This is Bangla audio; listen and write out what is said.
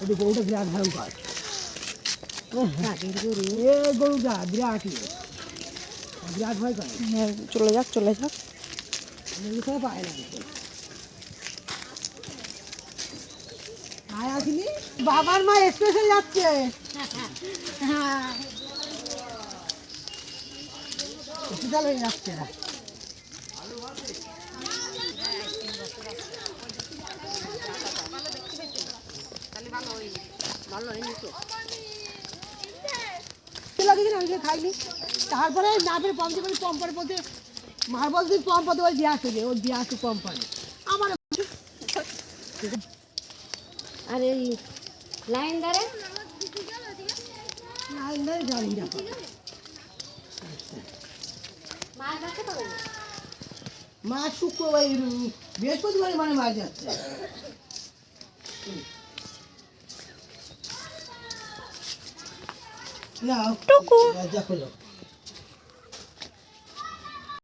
ওই গরুটা বিরাট ভয়ঙ্কর এ গরুটা বিরাট ইয়ে। বিরাট ভয় করে হ্যাঁ চলে যাক চলে যাক পায় না আয় আসিনি বাবার মা এক্সপ্রেসে যাচ্ছে হসপিটাল হয়ে যাচ্ছে না লাগেছে না ওই যে খাইনি তারপরে নাপের পাম্প দিয়ে পম্পার পথে মার্বল দিয়ে পাম্প পথে ওই দিয়ে আসে ওই দিয়ে আসে কোম্পানি আমার আর এই লাইন ধরে লাইন ধরে জানি না মাছ শুক্রবার, বৃহস্পতিবার মানে মাছ যাচ্ছে। টুকু।